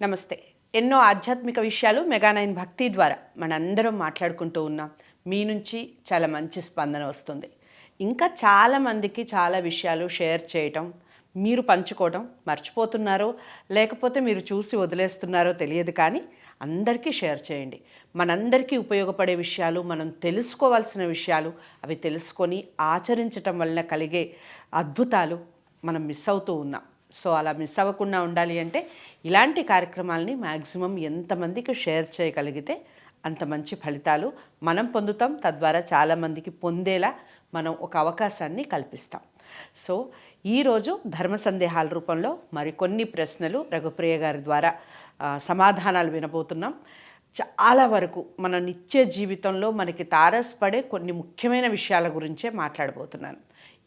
నమస్తే. ఎన్నో ఆధ్యాత్మిక విషయాలు మెగానైన్ భక్తి ద్వారా మనందరం మాట్లాడుకుంటూ ఉన్నాం. మీ నుంచి చాలా మంచి స్పందన వస్తుంది. ఇంకా చాలా మందికి చాలా విషయాలు షేర్ చేయటం మీరు పంచుకోవడం మర్చిపోతున్నారో లేకపోతే మీరు చూసి వదిలేస్తున్నారో తెలియదు కానీ అందరికీ షేర్ చేయండి. మనందరికీ ఉపయోగపడే విషయాలు మనం తెలుసుకోవాల్సిన విషయాలు అవి తెలుసుకొని ఆచరించటం వలన కలిగే అద్భుతాలు మనం మిస్ అవుతూ ఉన్నాం. సో అలా మిస్ అవ్వకుండా ఉండాలి అంటే ఇలాంటి కార్యక్రమాలని మ్యాక్సిమం ఎంతమందికి షేర్ చేయగలిగితే అంత మంచి ఫలితాలు మనం పొందుతాం. తద్వారా చాలామందికి పొందేలా మనం ఒక అవకాశాన్ని కల్పిస్తాం. సో ఈరోజు ధర్మ సందేహాల రూపంలో మరికొన్ని ప్రశ్నలు రఘుప్రియ గారి ద్వారా సమాధానాలు వినబోతున్నాం. చాలా వరకు మన నిత్య జీవితంలో మనకి తారసపడే కొన్ని ముఖ్యమైన విషయాల గురించే మాట్లాడబోతున్నాను.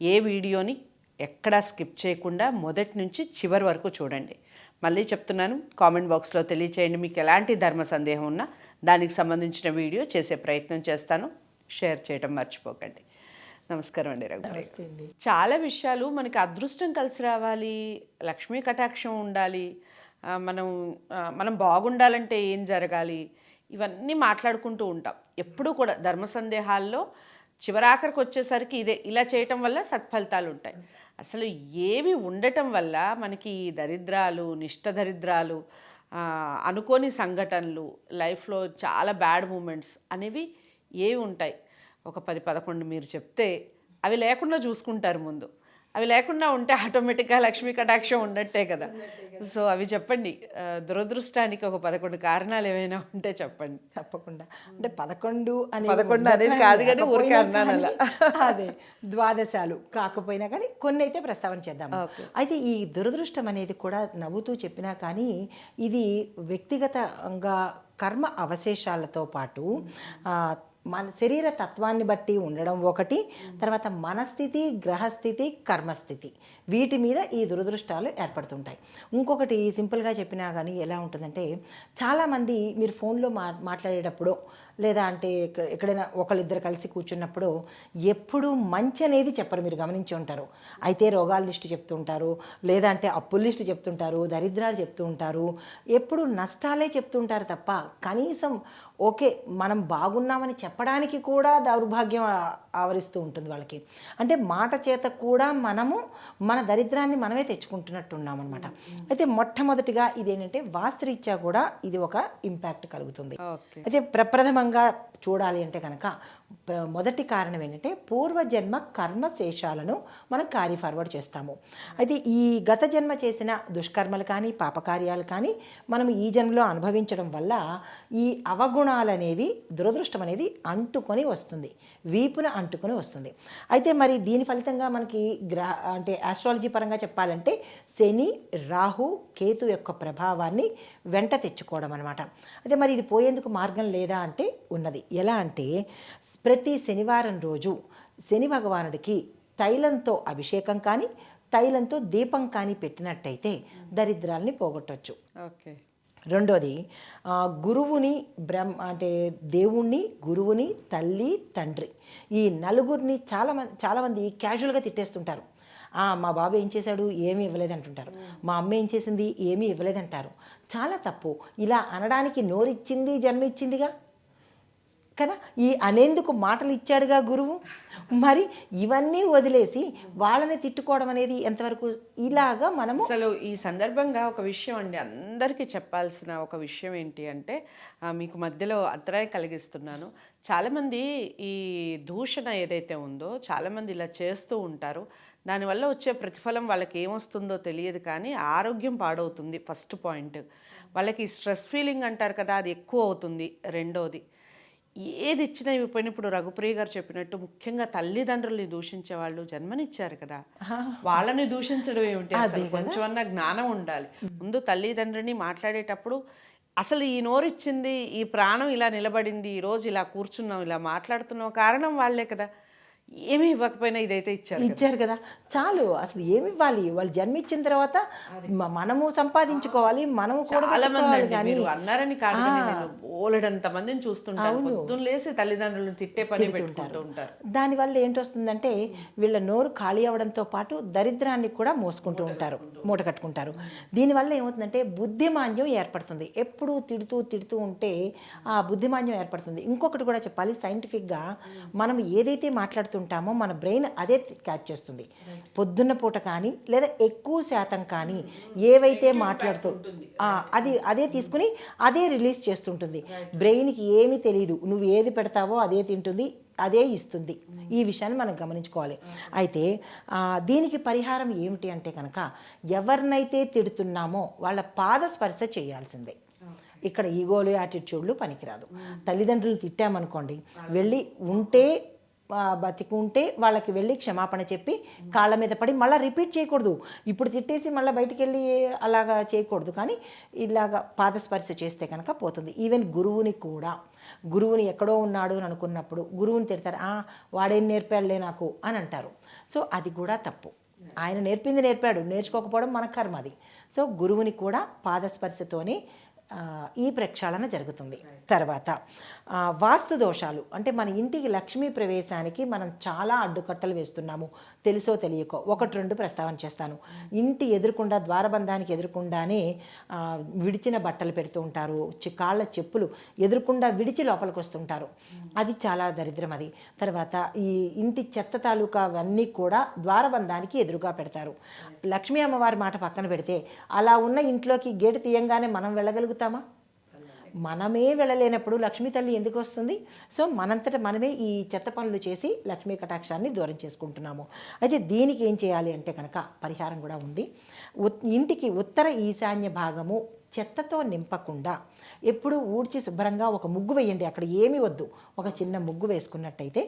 ఏ వీడియోని ఎక్కడా స్కిప్ చేయకుండా మొదటి నుంచి చివరి వరకు చూడండి. మళ్ళీ చెప్తున్నాను కామెంట్ బాక్స్లో తెలియచేయండి మీకు ఎలాంటి ధర్మ సందేహం ఉన్నా. దానికి సంబంధించిన వీడియో చేసే ప్రయత్నం చేస్తాను. షేర్ చేయడం మర్చిపోకండి. నమస్కారం అండి రఘుప్రియ చాలా విషయాలు మనకి అదృష్టం కలిసి రావాలి లక్ష్మీ కటాక్షం ఉండాలి మనం మనం బాగుండాలంటే ఏం జరగాలి ఇవన్నీ మాట్లాడుకుంటూ ఉంటాం. ఎప్పుడూ కూడా ధర్మ సందేహాల్లో చివరాఖరికి వచ్చేసరికి ఇదే ఇలా చేయటం వల్ల సత్ఫలితాలు ఉంటాయి. అసలు ఏవి ఉండటం వల్ల మనకి దరిద్రాలు నిష్ట దరిద్రాలు అనుకోని సంఘటనలు లైఫ్లో చాలా బ్యాడ్ మూమెంట్స్ అనేవి ఏవి ఉంటాయి? ఒక పది పదకొండు మీరు చెప్తే అవి లేకుండా చూసుకుంటారు ముందు. అవి లేకుండా ఉంటే ఆటోమేటిక్గా లక్ష్మీ కటాక్షం ఉన్నట్టే కదా. సో అవి చెప్పండి. దురదృష్టానికి ఒక పదకొండు కారణాలు ఏమైనా ఉంటే చెప్పండి. తప్పకుండా. అంటే పదకొండు అని పదకొండు అనేది కాదు కానీ ఊరికే అన్నాను అలా. అదే ద్వాదశాలు కాకపోయినా కానీ కొన్ని అయితే ప్రస్తావన చేద్దాం. అయితే ఈ దురదృష్టం అనేది కూడా నవ్వుతూ చెప్పినా కానీ ఇది వ్యక్తిగతంగా కర్మ అవశేషాలతో పాటు మన శరీర తత్వాన్ని బట్టి ఉండడం ఒకటి తర్వాత మనస్థితి గ్రహస్థితి కర్మస్థితి. వీటి మీద ఈ దురదృష్టాలు ఏర్పడుతుంటాయి. ఇంకొకటి సింపుల్గా చెప్పినా కానీ ఎలా ఉంటుందంటే చాలామంది మీరు ఫోన్లో మా మాట్లాడేటప్పుడు లేదా అంటే ఎక్కడైనా ఒకళ్ళిద్దరు కలిసి కూర్చున్నప్పుడు ఎప్పుడు మంచి అనేది చెప్పరు మీరు గమనించి ఉంటారు. అయితే రోగాల లిస్టు చెప్తుంటారు లేదంటే లేదా అంటే అప్పుల లిస్టు చెప్తుంటారు దరిద్రాలు చెప్తూ ఉంటారు. ఎప్పుడు నష్టాలే చెప్తుంటారు తప్ప కనీసం ఓకే మనం బాగున్నామని చెప్పడానికి కూడా దౌర్భాగ్యం ఆవరిస్తూ ఉంటుంది వాళ్ళకి. అంటే మాట చేత కూడా మనము మన దరిద్రాన్ని మనమే తెచ్చుకుంటున్నట్టు ఉన్నామన్నమాట అయితే మొట్టమొదటిగా ఇదేంటంటే వాస్తురీత్యా కూడా ఇది ఒక ఇంపాక్ట్ కలుగుతుంది. అయితే ప్రప్రథమంగా చూడాలి అంటే కనుక మొదటి కారణం ఏంటంటే పూర్వజన్మ కర్మ శేషాలను మనం క్యారీ ఫార్వర్డ్ చేస్తాము. అయితే ఈ గత జన్మ చేసిన దుష్కర్మలు కానీ పాపకార్యాలు కానీ మనం ఈ జన్మలో అనుభవించడం వల్ల ఈ అవగుణాలు అనేవి దురదృష్టం అనేది అంటుకొని వస్తుంది. వీపున అంటుకొని వస్తుంది. అయితే మరి దీని ఫలితంగా మనకి గ్రహ అంటే ఆస్ట్రాలజీ పరంగా చెప్పాలంటే శని రాహు కేతు యొక్క ప్రభావాన్ని వెంట తెచ్చుకోవడం అనమాట అయితే మరి ఇది పోయేందుకు మార్గం లేదా అంటే ఉన్నది. ఎలా అంటే ప్రతి శనివారం రోజు శని భగవానుడికి తైలంతో అభిషేకం కానీ తైలంతో దీపం కానీ పెట్టినట్టయితే దరిద్రాల్ని పోగొట్టవచ్చు ఓకే. రెండోది గురువుని బ్రహ్మ అంటే దేవుణ్ణి గురువుని తల్లి తండ్రి ఈ నలుగురిని చాలామంది చాలామంది క్యాజువల్గా తిట్టేస్తుంటారు. "ఆ, మా బాబు ఏం చేశాడు? ఏమీ ఇవ్వలేదు అంటుంటారు. మా అమ్మ ఏం చేసింది? ఏమీ ఇవ్వలేదంటారు చాలా తప్పు. ఇలా అనడానికి నోరిచ్చింది జన్మ ఇచ్చిందిగా కదా? ఈ అనేందుకు మాటలు ఇచ్చాడుగా గురువు? మరి ఇవన్నీ వదిలేసి వాళ్ళని తిట్టుకోవడం అనేది ఎంతవరకు ఇలాగా మనము అసలు ఈ సందర్భంగా ఒక విషయం అండి. అందరికీ చెప్పాల్సిన ఒక విషయం ఏంటి అంటే మీకు మధ్యలో అంతరాయం కలిగిస్తున్నాను. చాలామంది ఈ దూషణ ఏదైతే ఉందో చాలామంది ఇలా చేస్తూ ఉంటారు. దానివల్ల వచ్చే ప్రతిఫలం వాళ్ళకి ఏమొస్తుందో తెలియదు కానీ ఆరోగ్యం పాడవుతుంది ఫస్ట్ పాయింట్. వాళ్ళకి స్ట్రెస్ ఫీలింగ్ అంటారు కదా అది ఎక్కువ అవుతుంది రెండోది. ఏది ఇచ్చినా ఇవ్వకపోయినా ఇప్పుడు రఘుప్రియ గారు చెప్పినట్టు ముఖ్యంగా తల్లిదండ్రుల్ని దూషించే వాళ్ళు జన్మనిచ్చారు కదా. వాళ్ళని దూషించడం ఏమిటి? అసలు కొంచెమన్నా జ్ఞానం ఉండాలి. ముందు తల్లిదండ్రిని మాట్లాడేటప్పుడు అసలు ఈ నోరిచ్చింది ఈ ప్రాణం ఇలా నిలబడింది ఈ రోజు ఇలా కూర్చున్నాం ఇలా మాట్లాడుతున్నాం కారణం వాళ్ళే కదా. ఏమీ ఇవ్వకపోయినా ఇదైతే ఇచ్చారు. ఇచ్చారు కదా. చాలు అసలు ఏమి ఇవ్వాలి? వాళ్ళు జన్మించిన తర్వాత మనము సంపాదించుకోవాలి మనము కూడా చాలా మంది కానీ అన్నారని కాదు బోలెడంత మందిని పొద్దున్న లేసి తల్లిదండ్రులను తిట్టే పని పెట్టుకుంటూ ఉంటారు. దానివల్ల ఏంటొస్తుందంటే వీళ్ళ నోరు ఖాళీ అవడంతో పాటు దరిద్రాన్ని కూడా మోసుకుంటూ ఉంటారు మూట కట్టుకుంటారు. దీనివల్ల ఏమవుతుందంటే బుద్ధిమాంద్యం ఏర్పడుతుంది. ఎప్పుడూ తిడుతూ తిడుతూ ఉంటే ఆ బుద్ధిమాంద్యం ఏర్పడుతుంది. ఇంకొకటి కూడా చెప్పాలి సైంటిఫిక్గా మనం ఏదైతే మాట్లాడుతుంటామో మన బ్రెయిన్ అదే క్యాచ్ చేస్తుంది. పొద్దున్న పూట కానీ లేదా ఎక్కువ శాతం కానీ ఏవైతే మాట్లాడుతూ అది అదే తీసుకుని అదే రిలీజ్ చేస్తుంటుంది. బ్రెయిన్కి ఏమీ తెలియదు నువ్వు ఏది పెడతావో అదే తింటుంది అదే ఇస్తుంది. ఈ విషయాన్ని మనం గమనించుకోవాలి. అయితే ఆ, దీనికి పరిహారం ఏమిటి అంటే కనుక ఎవరినైతే తిడుతున్నామో వాళ్ళ పాద స్పర్శ చేయాల్సిందే ఇక్కడ ఈగోలు యాటిట్యూడ్లు పనికిరాదు. తల్లిదండ్రులు తిట్టామనుకోండి వెళ్ళి ఉంటే బతికుంటే వాళ్ళకి వెళ్ళి క్షమాపణ చెప్పి కాళ్ళ మీద పడి మళ్ళీ రిపీట్ చేయకూడదు. ఇప్పుడు తిట్టేసి మళ్ళీ బయటికి వెళ్ళి అలాగా చేయకూడదు. కానీ ఇలాగా పాదస్పర్శ చేస్తే కనుక పోతుంది. ఈవెన్ గురువుని కూడా. గురువుని ఎక్కడో ఉన్నాడు అని అనుకున్నప్పుడు గురువుని తిడతారు వాడేం నేర్పాడులే నాకు అని అంటారు. సో అది కూడా తప్పు. ఆయన నేర్పింది నేర్పాడు. నేర్చుకోకపోవడం మన కర్మ అది. సో గురువుని కూడా పాదస్పర్శతోనే ఈ ప్రక్షాళన జరుగుతుంది. తర్వాత వాస్తు దోషాలు అంటే మన ఇంటికి లక్ష్మీ ప్రవేశానికి మనం చాలా అడ్డుకట్టలు వేస్తున్నాము. తెలుసో తెలియకో ఒకటి రెండు ప్రస్తావన చేస్తాను. ఇంటి ఎదురుకుండా ద్వారబంధానికి ఎదురుకుండానే విడిచిన బట్టలు పెడుతూ ఉంటారు. కాళ్ళ చెప్పులు ఎదురుకుండా విడిచి లోపలికి వస్తుంటారు. అది చాలా దరిద్రం అది. తర్వాత ఈ ఇంటి చెత్త తాలూకా అవన్నీ కూడా ద్వారబంధానికి ఎదురుగా పెడతారు. లక్ష్మీ అమ్మవారి మాట పక్కన పెడితే అలా ఉన్న ఇంట్లోకి గేటు తీయంగానే మనం వెళ్ళగలుగుతాం వెళ్ళగలుగుతామా మనమే వెళ్ళలేనప్పుడు లక్ష్మీ తల్లి ఎందుకు వస్తుంది? సో మనంతట మనమే ఈ చెత్త పనులు చేసి లక్ష్మీ కటాక్షాన్ని దూరం చేసుకుంటున్నాము. అయితే దీనికి ఏం చేయాలి అంటే కనుక పరిహారం కూడా ఉంది. ఉత్- ఇంటికి ఉత్తర ఈశాన్య భాగము చెత్తతో నింపకుండా ఎప్పుడు ఊడ్చి శుభ్రంగా ఒక ముగ్గు వేయండి. అక్కడ ఏమి వద్దు. ఒక చిన్న ముగ్గు వేసుకున్నట్టయితే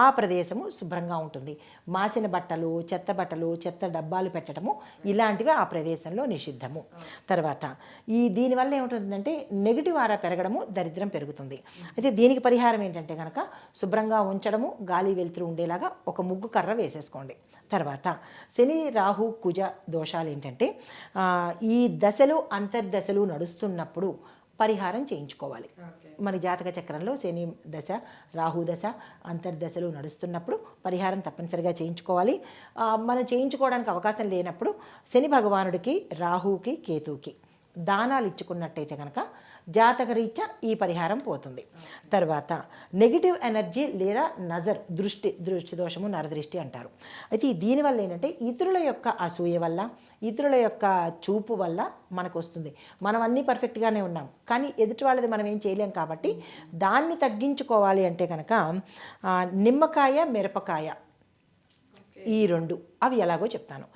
ఆ ప్రదేశము శుభ్రంగా ఉంటుంది. మాసిన బట్టలు చెత్త బట్టలు చెత్త డబ్బాలు పెట్టడము ఇలాంటివి ఆ ప్రదేశంలో నిషిద్ధము. తర్వాత ఈ దీనివల్ల ఏమిటంటే నెగిటివ్ ఆరా పెరగడము దరిద్రం పెరుగుతుంది. అయితే దీనికి పరిహారం ఏంటంటే కనుక శుభ్రంగా ఉంచడము గాలి వెలుతురు ఉండేలాగా ఒక ముగ్గు కర్ర వేసేసుకోండి. తర్వాత శని రాహు కుజ దోషాలు ఏంటంటే ఈ దశలు అంతర్దశలు నడుస్తున్నప్పుడు పరిహారం చేయించుకోవాలి. మన జాతక చక్రంలో శని దశ రాహు దశ అంతర్దశలు నడుస్తున్నప్పుడు పరిహారం తప్పనిసరిగా చేయించుకోవాలి. మనం చేయించుకోవడానికి అవకాశం లేనప్పుడు శని భగవానుడికి రాహుకి కేతువుకి దానాలు ఇచ్చుకున్నట్టయితే కనుక జాతకరీత్యా ఈ పరిహారం పోతుంది. తర్వాత నెగిటివ్ ఎనర్జీ లేదా నజర్ దృష్టి దృష్టి దోషము నరదృష్టి అంటారు. అయితే దీనివల్ల ఏంటంటే ఇతరుల యొక్క అసూయ వల్ల ఇతరుల యొక్క చూపు వల్ల మనకు వస్తుంది. మనం అన్నీ పర్ఫెక్ట్గానే ఉన్నాం. కానీ ఎదుటి వాళ్ళది మనం ఏం చేయలేం కాబట్టి దాన్ని తగ్గించుకోవాలి అంటే కనుక నిమ్మకాయ మిరపకాయ ఈ రెండు. అవి ఎలాగో చెప్తాను.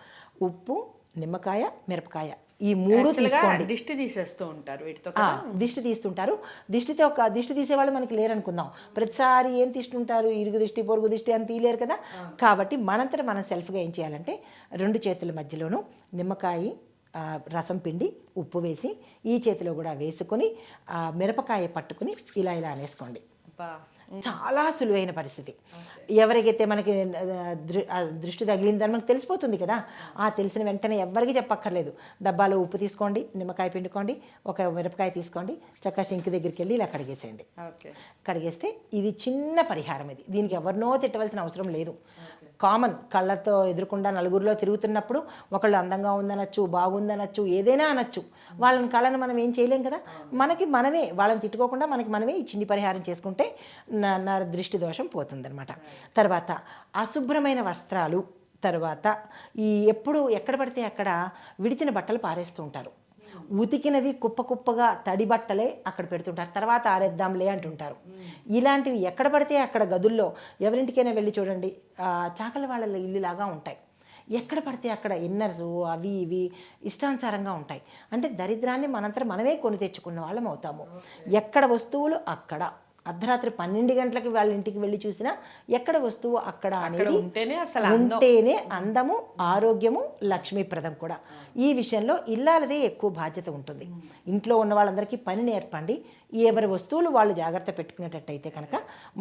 ఉప్పు నిమ్మకాయ మిరపకాయ. ఈ మూడు తీసుకోండి. దిష్టి తీసేస్తూ ఉంటారు వీటితో దిష్టి తీస్తుంటారు. దిష్టితో ఒక దిష్టి తీసేవాళ్ళు మనకి లేరనుకుందాం. ప్రతిసారి ఏం తీస్తుంటారు? ఇరుగు దిష్టి పొరుగు దిష్టి అని తీయలేరు కదా? కాబట్టి మనంతట మనం సెల్ఫ్గా ఏం చేయాలంటే రెండు చేతుల మధ్యలోనూ నిమ్మకాయ రసం పిండి ఉప్పు వేసి ఈ చేతిలో కూడా వేసుకొని మిరపకాయ పట్టుకుని ఇలా ఇలా అనేసుకోండి. చాలా సులువైన పరిస్థితి. ఎవరికైతే మనకి దృష్టి తగిలిందని మనకు తెలిసిపోతుంది కదా. ఆ తెలిసిన వెంటనే ఎవరికి చెప్పక్కర్లేదు. డబ్బాలో ఉప్పు తీసుకోండి నిమ్మకాయ పిండుకోండి ఒక మిరపకాయ తీసుకోండి చక్కగా షింక్ దగ్గరికి వెళ్ళి ఇలా కడిగేసేయండి. ఓకే. కడిగేస్తే ఇది చిన్న పరిహారం ఇది. దీనికి ఎవరినో తిట్టవలసిన అవసరం లేదు. కామన్ కళ్ళతో ఎదురుకుండా నలుగురిలో తిరుగుతున్నప్పుడు ఒకళ్ళు అందంగా ఉందనొచ్చు బాగుందనొచ్చు ఏదైనా అనొచ్చు. వాళ్ళని కళ్ళని మనం ఏం చేయలేం కదా? మనకి మనమే వాళ్ళని తిట్టుకోకుండా మనకి మనమే ఈ చిన్ని పరిహారం చేసుకుంటే నా దృష్టి దోషం పోతుందన్నమాట. తర్వాత అశుభ్రమైన వస్త్రాలు తర్వాత ఈ ఎప్పుడు ఎక్కడ పడితే అక్కడ విడిచిన బట్టలు పారేస్తూ ఉంటారు. ఉతికినవి కుప్ప కుప్పగా తడి బట్టలే అక్కడ పెడుతుంటారు. తర్వాత ఆరేద్దాంలే అంటుంటారు. ఇలాంటివి ఎక్కడ పడితే అక్కడ గదుల్లో ఎవరింటికైనా వెళ్ళి చూడండి చాకలి వాళ్ళ ఇల్లులాగా ఉంటాయి. ఎక్కడ పడితే అక్కడ ఇన్నర్స్ అవి ఇవి ఇష్టానుసారంగా ఉంటాయి. అంటే దరిద్రాన్ని మనంతరం మనమే కొని తెచ్చుకున్న వాళ్ళం అవుతాము. ఎక్కడ వస్తువులు అక్కడ. అర్ధరాత్రి పన్నెండు గంటలకి వాళ్ళ ఇంటికి వెళ్ళి చూసినా ఎక్కడ వస్తువు అక్కడ అనేది ఉంటేనే అసలు ఉంటేనే అందము ఆరోగ్యము లక్ష్మీప్రదం కూడా. ఈ విషయంలో ఇల్లాలదే ఎక్కువ బాధ్యత ఉంటుంది. ఇంట్లో ఉన్న వాళ్ళందరికీ పని నేర్పండి ఎవరి వస్తువులు వాళ్ళు జాగ్రత్త పెట్టుకునేటట్టయితే కనుక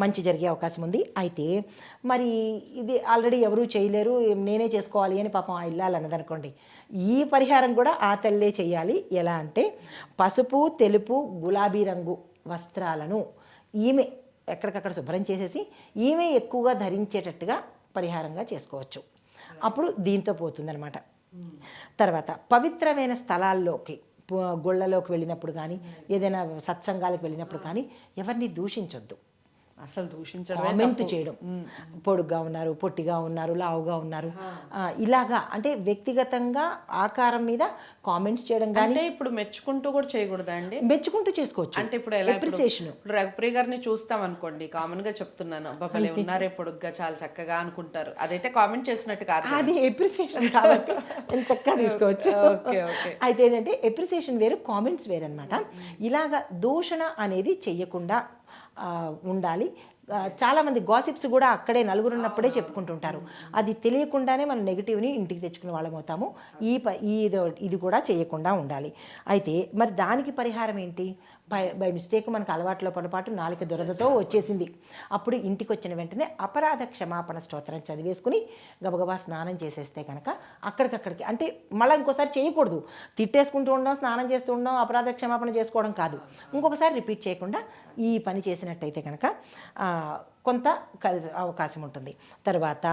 మంచి జరిగే అవకాశం ఉంది. అయితే మరి ఇది ఆల్రెడీ ఎవరూ చేయలేరు. నేనే చేసుకోవాలి అని పాపం ఆ ఇల్లాలు అన్నదనుకోండి. ఈ పరిహారం కూడా ఆ తల్లే చేయాలి. ఎలా అంటే పసుపు తెలుపు గులాబీ రంగు వస్త్రాలను ఈమె ఎక్కడికక్కడ శుభ్రం చేసేసి ఈమె ఎక్కువగా ధరించేటట్టుగా పరిహారంగా చేసుకోవచ్చు. అప్పుడు దీంతో పోతుందన్నమాట. తర్వాత పవిత్రమైన స్థలాల్లోకి గుళ్ళలోకి వెళ్ళినప్పుడు కానీ ఏదైనా సత్సంగాలకు వెళ్ళినప్పుడు కానీ ఎవరిని దూషించొద్దు. అసలు దూషించడం కామెంట్ చేయడం. పొడుగ్గా ఉన్నారు పొట్టిగా ఉన్నారు లావుగా ఉన్నారు. ఇలాగా అంటే వ్యక్తిగతంగా ఆకారం మీద కామెంట్స్ చేయడం కానీ ఇప్పుడు మెచ్చుకుంటూ కూడా చేయకూడదా అండి? మెచ్చుకుంటూ చేసుకోవచ్చు. అంటే ఇప్పుడు. ఇప్పుడు రఘుప్రియ గారిని చూస్తాం అనుకోండి కామన్గా చెప్తున్నాను. అబ్బా భలే ఉన్నారే పొడుగ్గా చాలా చక్కగా అనుకుంటారు. అదైతే కామెంట్ చేసినట్టు కాదు. అది ఎప్రిసియేషన్ కాబట్టి నేను చక్కగా తీసుకోవచ్చు. అయితే ఏంటంటే ఎప్రిసియేషన్ వేరు కామెంట్స్ వేరు అనమాట ఇలాగ దూషణ అనేది చెయ్యకుండా ఉండాలి. ఆ, చాలా మంది గాసిప్స్ కూడా అక్కడే నలుగురు ఉన్నప్పుడే చెప్పుకుంటుంటారు. అది తెలియకుండానే మనం నెగిటివ్ని ఇంటికి తెచ్చుకునే వాళ్ళం అవుతాము. ఈ ప ఇది కూడా చేయకుండా ఉండాలి. అయితే మరి దానికి పరిహారం ఏంటి? బై బై మిస్టేక్ మనకు అలవాట్లో పొరపాటు నాలుక దురదతో వచ్చేసింది. అప్పుడు ఇంటికి వచ్చిన వెంటనే అపరాధ క్షమాపణ స్తోత్రం చదివేసుకుని గబగబా స్నానం చేసేస్తే కనుక అక్కడికక్కడికి అంటే మళ్ళీ ఇంకోసారి చేయకూడదు. తిట్టేసుకుంటూ ఉండడం స్నానం చేస్తూ ఉండడం అపరాధ క్షమాపణ చేసుకోవడం కాదు. ఇంకొకసారి రిపీట్ చేయకుండా ఈ పని చేసినట్టయితే కనుక కొంత అవకాశం ఉంటుంది. తర్వాత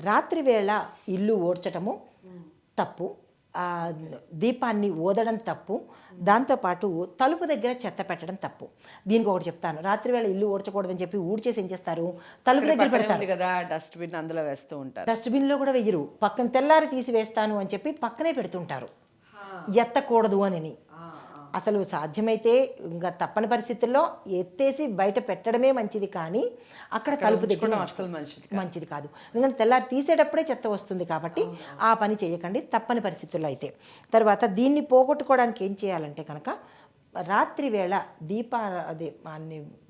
రాత్రి వేళ ఇల్లు ఓడ్చటము తప్పు. ఆ, దీపాన్ని ఓదడం తప్పు. దాంతోపాటు తలుపు దగ్గర చెత్త పెట్టడం తప్పు. దీనికి ఒకటి చెప్తాను. రాత్రి వేళ ఇల్లు ఓడ్చకూడదని చెప్పి ఊడ్చేసి ఏం చేస్తారు? తలుపు దగ్గర పెడతారు. కదా డస్ట్బిన్ అందులో వేస్తూ ఉంటారు. డస్ట్బిన్లో కూడా వెయ్యరు పక్కన తెల్లారి తీసి వేస్తాను అని చెప్పి పక్కనే పెడుతుంటారు. ఎత్తకూడదు అని. అసలు సాధ్యమైతే ఇంకా తప్పని పరిస్థితుల్లో ఎత్తేసి బయట పెట్టడమే మంచిది కానీ అక్కడ తలుపు దగ్గర అస్సలు మంచిది మంచిది కాదు. ఎందుకంటే తెల్లారి తీసేటప్పుడే చెత్త వస్తుంది కాబట్టి ఆ పని చేయకండి తప్పని పరిస్థితుల్లో అయితే. తర్వాత దీన్ని పోగొట్టుకోవడానికి ఏం చేయాలంటే కనుక రాత్రి వేళ దీప అదే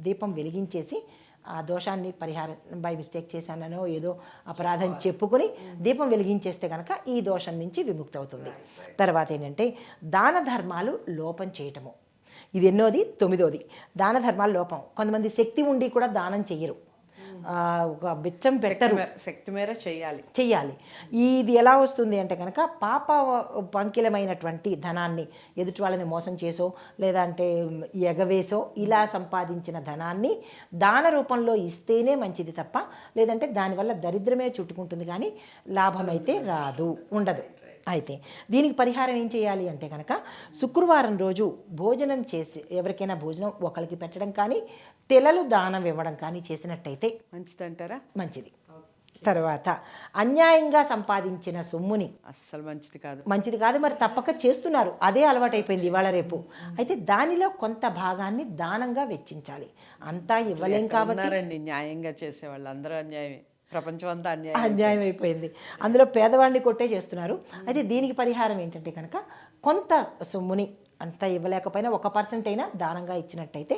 దీపం వెలిగించేసి ఆ దోషాన్ని పరిహారం బై మిస్టేక్ చేశాననో ఏదో అపరాధం చెప్పుకొని దీపం వెలిగించేస్తే కనుక ఈ దోషం నుంచి విముక్తి అవుతుంది తర్వాత ఏంటంటే దాన ధర్మాలు లోపం చేయటము. ఇది ఎన్నోది? తొమ్మిదోది. దాన ధర్మాలు లోపం. కొంతమంది శక్తి ఉండి కూడా దానం చెయ్యరు. ఒక బిచ్చం పెట్టరు. శక్తి మేర చేయాలి చెయ్యాలి. ఇది ఎలా వస్తుంది అంటే కనుక పాప పంకిలమైనటువంటి ధనాన్ని ఎదుటి వాళ్ళని మోసం చేసో లేదంటే ఎగవేసో ఇలా సంపాదించిన ధనాన్ని దాన రూపంలో ఇస్తేనే మంచిది తప్ప లేదంటే దానివల్ల దరిద్రమే చుట్టుకుంటుంది కానీ లాభం అయితే రాదు ఉండదు. అయితే దీనికి పరిహారం ఏం చేయాలి అంటే కనుక శుక్రవారం రోజు భోజనం చేసి ఎవరికైనా భోజనం ఒకరికి పెట్టడం కానీ తెలలు దానం ఇవ్వడం కానీ చేసినట్టయితే మంచిదంటారా? మంచిది. తర్వాత అన్యాయంగా సంపాదించిన సొమ్ముని అస్సలు మంచిది కాదు. మంచిది కాదు మరి తప్పక చేస్తున్నారు. అదే అలవాటైపోయింది ఇవాళ రేపు. అయితే దానిలో కొంత భాగాన్ని దానంగా వెచ్చించాలి. అంతా ఇవ్వలేం కాబట్టి న్యాయంగా చేసే వాళ్ళు అందరూ అన్యాయమే. ప్రపంచం అంతా అన్యాయం అన్యాయం అయిపోయింది. అందులో పేదవాడిని కొట్టే చేస్తున్నారు. అయితే దీనికి పరిహారం ఏంటంటే కనుక కొంత సొమ్ముని అంతా ఇవ్వలేకపోయినా ఒక పర్సెంట్ అయినా దానంగా ఇచ్చినట్టయితే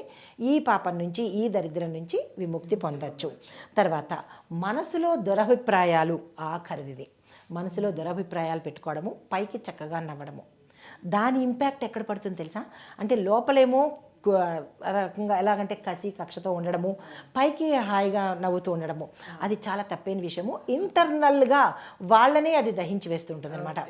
ఈ పాపం నుంచి ఈ దరిద్రం నుంచి విముక్తి పొందొచ్చు. తర్వాత మనసులో దురభిప్రాయాలు ఆఖరిది మనసులో దురభిప్రాయాలు పెట్టుకోవడము పైకి చక్కగా నవ్వడము. దాని ఇంపాక్ట్ ఎక్కడ పడుతుంది తెలుసా? అంటే లోపలేమో రకంగా ఎలాగంటే కసి కక్షతో ఉండడము పైకి హాయిగా నవ్వుతూ ఉండడము. అది చాలా తప్పైన విషయము. ఇంటర్నల్గా వాళ్ళనే అది దహించి వేస్తుంటుంది అనమాట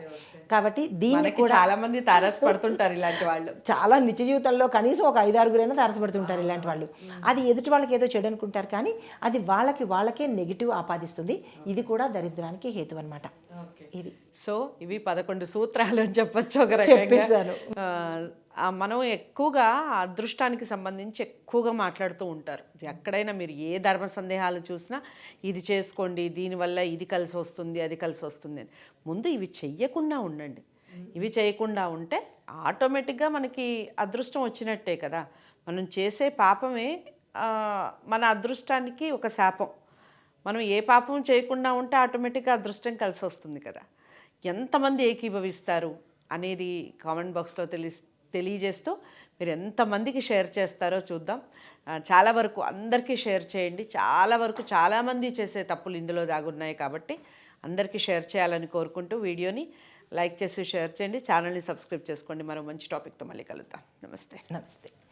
కాబట్టి దీన్ని కూడా చాలా మంది తారస్ పడుతుంటారు ఇలాంటి వాళ్ళు. చాలా నిత్య జీవితంలో కనీసం ఒక ఐదారుగురైనా తారసపడుతుంటారు ఇలాంటి వాళ్ళు. అది ఎదుటి వాళ్ళకి ఏదో చెడు అనుకుంటారు కానీ అది వాళ్ళకి వాళ్ళకే నెగిటివ్ ఆపాదిస్తుంది. ఇది కూడా దరిద్రానికి హేతు అనమాట ఇది. సో ఇవి పదకొండు సూత్రాలు అని చెప్పొచ్చు ఒక రకంగా. చెప్పేశాను. మనం ఎక్కువగా అదృష్టానికి సంబంధించి ఎక్కువగా మాట్లాడుతూ ఉంటారు. ఎక్కడైనా మీరు ఏ ధర్మ సందేహాలు చూసినా ఇది చేసుకోండి దీనివల్ల ఇది కలిసి వస్తుంది అది కలిసి వస్తుంది అని. ముందు ఇవి చెయ్యకుండా ఉండండి. ఇవి చేయకుండా ఉంటే ఆటోమేటిక్గా మనకి అదృష్టం వచ్చినట్టే కదా. మనం చేసే పాపమే మన అదృష్టానికి ఒక శాపం. మనం ఏ పాపం చేయకుండా ఉంటే ఆటోమేటిక్గా అదృష్టం కలిసి వస్తుంది కదా. ఎంతమంది ఏకీభవిస్తారు అనేది కామెంట్ బాక్స్లో తెలిసి తెలియజేస్తూ మీరు ఎంతమందికి షేర్ చేస్తారో చూద్దాం. చాలా వరకు అందరికీ షేర్ చేయండి. చాలా వరకు చాలామంది చేసే తప్పులు ఇందులో దాగున్నాయి కాబట్టి అందరికీ షేర్ చేయాలని కోరుకుంటూ వీడియోని లైక్ చేసి షేర్ చేయండి. ఛానల్ని సబ్స్క్రైబ్ చేసుకోండి. మరో మంచి టాపిక్తో మళ్ళీ కలుద్దాం. నమస్తే. నమస్తే.